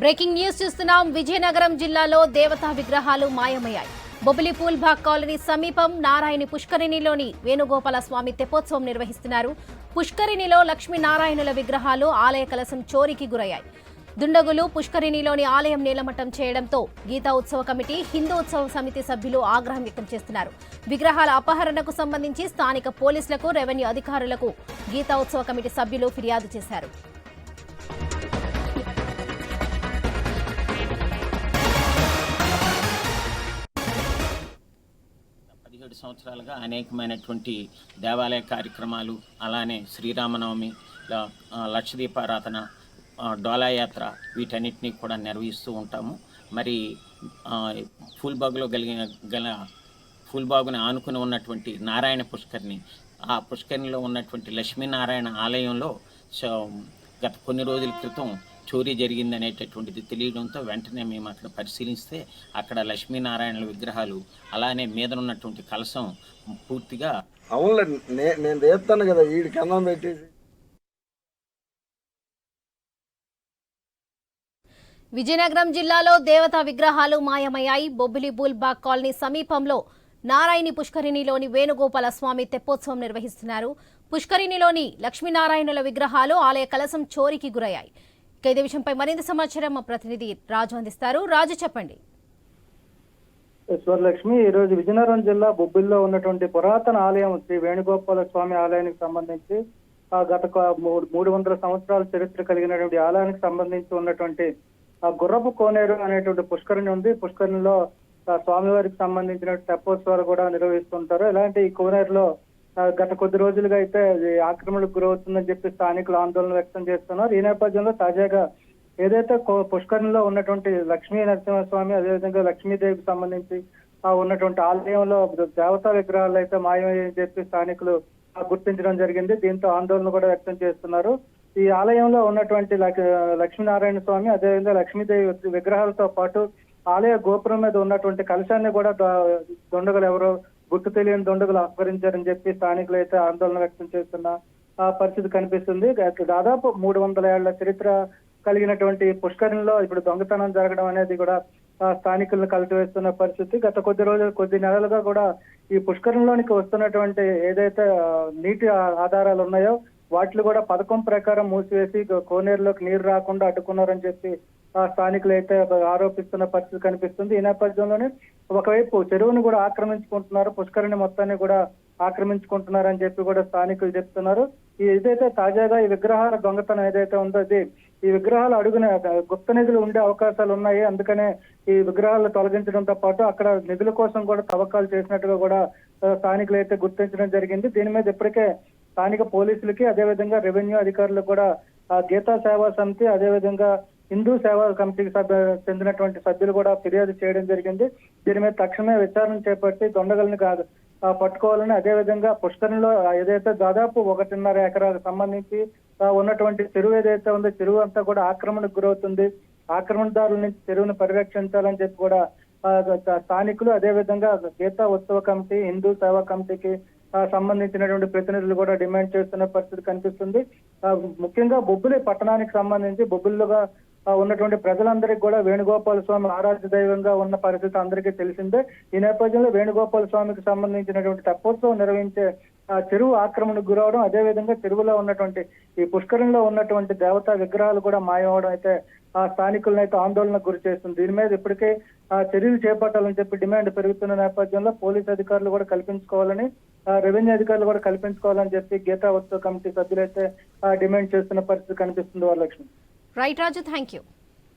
Breaking news చూస్తున్నాం. విజయనగరం జిల్లాలో దేవతా విగ్రహాలు మాయమయ్యాయి. బొబిలి పూల్బాగ్ కాలనీ సమీపం నారాయణి పుష్కరిణిలోని వేణుగోపాల స్వామి తెప్పోత్సవం నిర్వహిస్తున్నారు. పుష్కరిణిలో లక్ష్మీనారాయణుల విగ్రహాలు ఆలయ కలసం చోరీకి గురయ్యాయి. దుండగులు పుష్కరిణిలోని ఆలయం నీలమట్టం చేయడంతో గీతా ఉత్సవ కమిటీ హిందూ ఉత్సవ సమితి సభ్యులు ఆగ్రహం వ్యక్తం చేస్తున్నారు. విగ్రహాల అపహరణకు సంబంధించి స్థానిక పోలీసులకు రెవెన్యూ అధికారులకు గీతా ఉత్సవ కమిటీ సభ్యులు ఫిర్యాదు చేశారు. పదిహేడు సంవత్సరాలుగా అనేకమైనటువంటి దేవాలయ కార్యక్రమాలు అలానే శ్రీరామనవమి లక్షదీపారాధన డోలాయాత్ర వీటన్నిటినీ కూడా నిర్వహిస్తూ ఉంటాము. మరి ఫూల్బాగులో కలిగిన గల ఫూల్బాగుని ఆనుకుని ఉన్నటువంటి నారాయణ పుష్కరిణి ఆ పుష్కరిణిలో ఉన్నటువంటి లక్ష్మీనారాయణ ఆలయంలో గత కొన్ని రోజుల క్రితం చోరీ జరిగింది అనేటటువంటిది తెలియడంతో వెంటనే మేము అక్కడ పరిశీలిస్తే అక్కడ లక్ష్మీనారాయణల విగ్రహాలు అలానే మీద ఉన్నటువంటి కలశం పూర్తిగా అవునులే నే నేను రేపుతాను కదా వీడికి అన్నం పెట్టేసి. విజయనగరం జిల్లాలో దేవతా విగ్రహాలు మాయమయ్యాయి. బొబ్బిలి బూల్బాగ్ కాలనీ సమీపంలో నారాయణి పుష్కరిణిలోని వేణుగోపాల స్వామి తెప్పోత్సవం నిర్వహిస్తున్నారు. పుష్కరిణిలోని లక్ష్మీనారాయణుల విగ్రహాలు ఆలయ కలశం చోరీకి గురయ్యాయి. ఇదే విషయంపై మరింత సమాచారం మా ప్రతినిధి రాజు అందిస్తారు. రాజు చెప్పండి. స్వర్లక్ష్మి ఈ రోజు విజయనగరం జిల్లా బొబ్బిల్లో ఉన్నటువంటి పురాతన ఆలయం శ్రీ వేణుగోపాల స్వామి ఆలయానికి సంబంధించి ఆ గత మూడు మూడు వందల సంవత్సరాల చరిత్ర కలిగినటువంటి ఆలయానికి సంబంధించి ఉన్నటువంటి ఆ గుర్రపు కోనేరు అనేటువంటి పుష్కరిణి ఉంది. పుష్కరిణిలో ఆ స్వామివారికి సంబంధించిన తెప్పోత్సవాలు కూడా నిర్వహిస్తుంటారు. ఇలాంటి ఈ కోనేరులో గత కొద్ది రోజులుగా అయితే ఇది ఆక్రమణకు గురవుతుందని చెప్పి స్థానికులు ఆందోళన వ్యక్తం చేస్తున్నారు. ఈ నేపథ్యంలో తాజాగా ఏదైతే పుష్కరంలో ఉన్నటువంటి లక్ష్మీ నరసింహస్వామి అదేవిధంగా లక్ష్మీదేవికి సంబంధించి ఆ ఉన్నటువంటి ఆలయంలో దేవతా విగ్రహాలు అయితే మాయమని చెప్పి స్థానికులు గుర్తించడం జరిగింది. దీంతో ఆందోళన కూడా వ్యక్తం చేస్తున్నారు. ఈ ఆలయంలో ఉన్నటువంటి లక్ష్మీనారాయణ స్వామి అదేవిధంగా లక్ష్మీదేవి విగ్రహాలతో పాటు ఆలయ గోపురం మీద ఉన్నటువంటి కలశాన్ని కూడా దొండగలు ఎవరో గుర్తు తెలియని దుండగులు అపహరించారని చెప్పి స్థానికులు అయితే ఆందోళన వ్యక్తం చేస్తున్న ఆ పరిస్థితి కనిపిస్తుంది. దాదాపు మూడు వందల ఏళ్ళ చరిత్ర కలిగినటువంటి పుష్కరంలో ఇప్పుడు దొంగతనం జరగడం అనేది కూడా స్థానికులను కలిసివేస్తున్న పరిస్థితి. గత కొద్ది రోజులు కొద్ది నెలలుగా కూడా ఈ పుష్కరంలోనికి వస్తున్నటువంటి ఏదైతే నీటి ఆధారాలు ఉన్నాయో వాటిని కూడా పథకం ప్రకారం మూసివేసి కోనేరులోకి నీరు రాకుండా అడ్డుకున్నారని చెప్పి స్థానికులు అయితే ఆరోపిస్తున్న పరిస్థితి కనిపిస్తుంది. ఈ నేపథ్యంలోనే ఒకవైపు చెరువును కూడా ఆక్రమించుకుంటున్నారు. పుష్కరిణి మొత్తాన్ని కూడా ఆక్రమించుకుంటున్నారని చెప్పి కూడా స్థానికులు చెప్తున్నారు. ఈ ఏదైతే తాజాగా ఈ విగ్రహాల దొంగతనం ఏదైతే ఉందో అది ఈ విగ్రహాలు అడుగున గుప్త నిధులు ఉండే అవకాశాలు ఉన్నాయి. అందుకనే ఈ విగ్రహాలు తొలగించడంతో పాటు అక్కడ నిధుల కోసం కూడా తవ్వకాలు చేసినట్టుగా కూడా స్థానికులు అయితే గుర్తించడం జరిగింది. దీని మీద ఇప్పటికే స్థానిక పోలీసులకి అదేవిధంగా రెవెన్యూ అధికారులకు కూడా గీతా సేవా సమితి అదేవిధంగా హిందూ సేవా కమిటీకి సభ్య చెందినటువంటి సభ్యులు కూడా ఫిర్యాదు చేయడం జరిగింది. దీని మీద తక్షణమే విచారణ చేపట్టి దొండగల్ని కాదు పట్టుకోవాలని అదేవిధంగా పుష్కరంలో ఏదైతే దాదాపు ఒకటిన్నర ఎకరాలకు సంబంధించి ఉన్నటువంటి చెరువు ఏదైతే ఉందో చెరువు అంతా కూడా ఆక్రమణకు గురవుతుంది. ఆక్రమణదారుల నుంచి చెరువును పరిరక్షించాలని చెప్పి కూడా స్థానికులు అదేవిధంగా గీతా ఉత్సవ కమిటీ హిందూ సేవా కమిటీకి సంబంధించినటువంటి ప్రతినిధులు కూడా డిమాండ్ చేస్తున్న పరిస్థితి కనిపిస్తుంది. ముఖ్యంగా బొబ్బిలి పట్టణానికి సంబంధించి బొబ్బుల్లోగా ఉన్నటువంటి ప్రజలందరికీ కూడా వేణుగోపాల స్వామి ఆరాధ్య దైవంగా ఉన్న పరిస్థితి అందరికీ తెలిసిందే. ఈ నేపథ్యంలో వేణుగోపాల స్వామికి సంబంధించినటువంటి తప్పోత్సవం నిర్వహించే చెరువు ఆక్రమణకు గురవడం అదేవిధంగా చెరువులో ఉన్నటువంటి ఈ పుష్కరంలో ఉన్నటువంటి దేవతా విగ్రహాలు కూడా మాయమవడం అయితే ఆ స్థానికులను అయితే ఆందోళనకు గురి చేస్తుంది. దీని మీద ఇప్పటికే చర్యలు చేపట్టాలని చెప్పి డిమాండ్ పెరుగుతున్న నేపథ్యంలో పోలీస్ అధికారులు కూడా కల్పించుకోవాలని రెవెన్యూ అధికారులు కూడా కల్పించుకోవాలని చెప్పి గీతా ఉత్సవ కమిటీ సభ్యులైతే డిమాండ్ చేస్తున్న పరిస్థితి కనిపిస్తుంది Varalakshmi. Right Raju thank you